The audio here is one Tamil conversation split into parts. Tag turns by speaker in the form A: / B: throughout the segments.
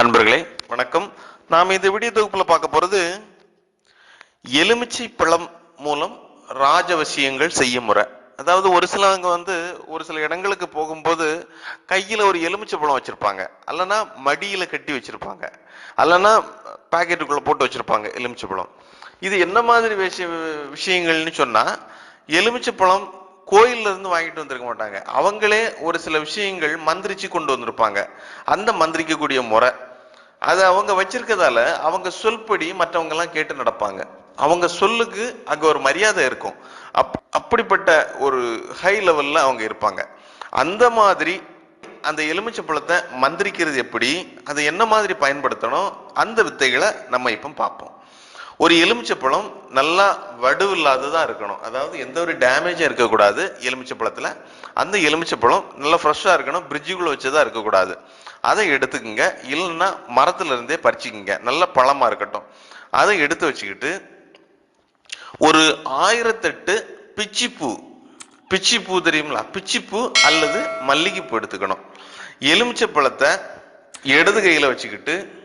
A: அன்பர்களே வணக்கம். நாம் இந்த வீடியோ தொகுப்புல பார்க்க போறது எலுமிச்சை பழம் மூலம் ராஜவசியங்கள் செய்யும் முறை. அதாவது ஒரு சிலவங்க வந்து ஒரு சில இடங்களுக்கு போகும்போது கையில ஒரு எலுமிச்சை பழம் வச்சிருப்பாங்க. அல்லனா மடியில கட்டி வச்சிருப்பாங்க. அல்லனா பாக்கெட்டுக்குள்ள போட்டு வச்சிருப்பாங்க எலுமிச்சை பழம். இது என்ன மாதிரி விஷய விஷயங்கள்னு சொன்னா எலுமிச்சை பழம் கோயில்ல இருந்து வாங்கிட்டு வந்திருக்க மாட்டாங்க. அவங்களே ஒரு சில விஷயங்கள் மந்திரிச்சு கொண்டு வந்திருப்பாங்க. அந்த மந்திரிக்கக்கூடிய முறை அதை அவங்க வச்சிருக்கதால அவங்க சொல்படி மற்றவங்க எல்லாம் கேட்டு நடப்பாங்க. அவங்க சொல்லுக்கு அங்க ஒரு மரியாதை இருக்கும். அப் அப்படிப்பட்ட ஒரு ஹை லெவல்ல அவங்க இருப்பாங்க. அந்த மாதிரி அந்த எலுமிச்சை பழத்தை மந்திரிக்கிறது எப்படி அதை என்ன மாதிரி பயன்படுத்தணும் அந்த வித்தைகளை நம்ம இப்போ பார்ப்போம். ஒரு எலுமிச்சை பழம் நல்லா வடுவில்லாததாக இருக்கணும். அதாவது எந்த ஒரு டேமேஜும் இருக்கக்கூடாது எலுமிச்சை அந்த எலுமிச்சை பழம் நல்லா ஃப்ரெஷ்ஷாக இருக்கணும் பிரிட்ஜுக்குள்ளே வச்சதாக இருக்கக்கூடாது. அதை எடுத்துக்கோங்க. இல்லைன்னா மரத்துலேருந்தே பறிச்சிக்கோங்க. நல்ல பழமாக இருக்கட்டும். அதை எடுத்து வச்சுக்கிட்டு ஒரு ஆயிரத்தெட்டு பிச்சிப்பூ. பிச்சிப்பூ தெரியுங்களா பிச்சிப்பூ அல்லது மல்லிகைப்பூ எடுத்துக்கணும். எலுமிச்சை பழத்தை இடது கையில் வச்சுக்கிட்டு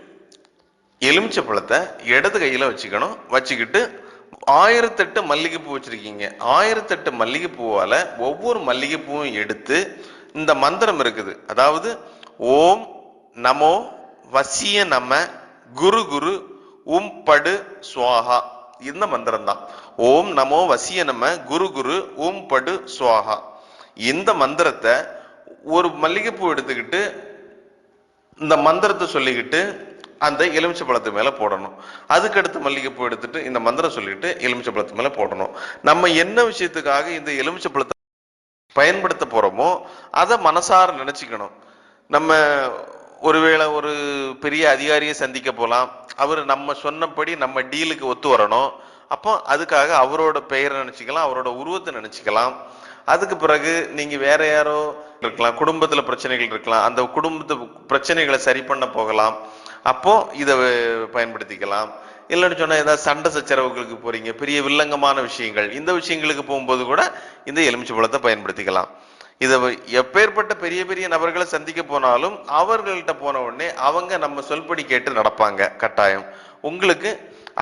A: எலுமிச்சை பழத்தை இடது கையில் வச்சுக்கணும். வச்சுக்கிட்டு ஆயிரத்தெட்டு மல்லிகைப்பூ வச்சுருக்கீங்க. ஆயிரத்தெட்டு மல்லிகைப்பூவால் ஒவ்வொரு மல்லிகைப்பூவும் எடுத்து இந்த மந்திரம் இருக்குது. அதாவது ஓம் நமோ வசிய நம குரு குரு உம் படு சுவாகா. இந்த மந்திரம் தான் ஓம் நமோ வசிய நம குரு குரு உம் படு சுவாகா. இந்த மந்திரத்தை ஒரு மல்லிகைப்பூ எடுத்துக்கிட்டு இந்த மந்திரத்தை சொல்லிக்கிட்டு அந்த எலுமிச்சை பழத்து மேலே போடணும். அதுக்கடுத்து மல்லிகைப்பூ எடுத்துட்டு இந்த மந்திரம் சொல்லிட்டு எலுமிச்சை பழத்து மேலே போடணும். நம்ம என்ன விஷயத்துக்காக இந்த எலுமிச்சை பழத்தை பயன்படுத்த போறோமோ அதை மனசார நினச்சிக்கணும். நம்ம ஒருவேளை ஒரு பெரிய அதிகாரியை சந்திக்க போகலாம் அவர் நம்ம சொன்னபடி நம்ம டீலுக்கு ஒத்து வரணும். அப்போ அதுக்காக அவரோட பெயரை நினச்சிக்கலாம் அவரோட உருவத்தை நினச்சிக்கலாம். அதுக்கு பிறகு நீங்கள் வேற யாரோ இருக்கலாம் குடும்பத்தில் பிரச்சனைகள் இருக்கலாம் அந்த குடும்பத்து பிரச்சனைகளை சரி பண்ண போகலாம். அப்போ இதை பயன்படுத்திக்கலாம். இல்லைன்னு சொன்னால் ஏதாவது சண்டை சச்சரவுகளுக்கு போறீங்க பெரிய வில்லங்கமான விஷயங்கள் இந்த விஷயங்களுக்கு போகும்போது கூட இந்த எலுமிச்சை பழத்தை பயன்படுத்திக்கலாம். இதை எப்பேற்பட்ட பெரிய பெரிய நபர்களை சந்திக்க போனாலும் அவர்கள்ட்ட போன உடனே அவங்க நம்ம சொல்படி கேட்டு நடப்பாங்க கட்டாயம். உங்களுக்கு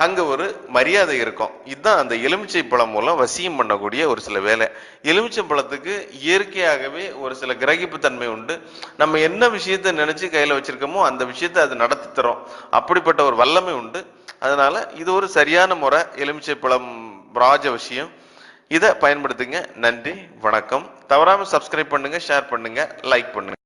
A: அங்கே ஒரு மரியாதை இருக்கும். இதுதான் அந்த எலுமிச்சை பழம் மூலம் வசியம் பண்ணக்கூடிய ஒரு சில வேலை. எலுமிச்சை பழத்துக்கு இயற்கையாகவே ஒரு சில கிரகிப்பு தன்மை உண்டு. நம்ம என்ன விஷயத்த நினச்சி கையில் வச்சுருக்கோமோ அந்த விஷயத்த அது நடத்தி தரும். அப்படிப்பட்ட ஒரு வல்லமை உண்டு. அதனால் இது ஒரு சரியான முறை எலுமிச்சை பழம் ராஜ விஷயம் இதை பயன்படுத்துங்க. நன்றி வணக்கம். தவறாம சப்ஸ்கிரைப் பண்ணுங்கள் ஷேர் பண்ணுங்கள் லைக் பண்ணுங்கள்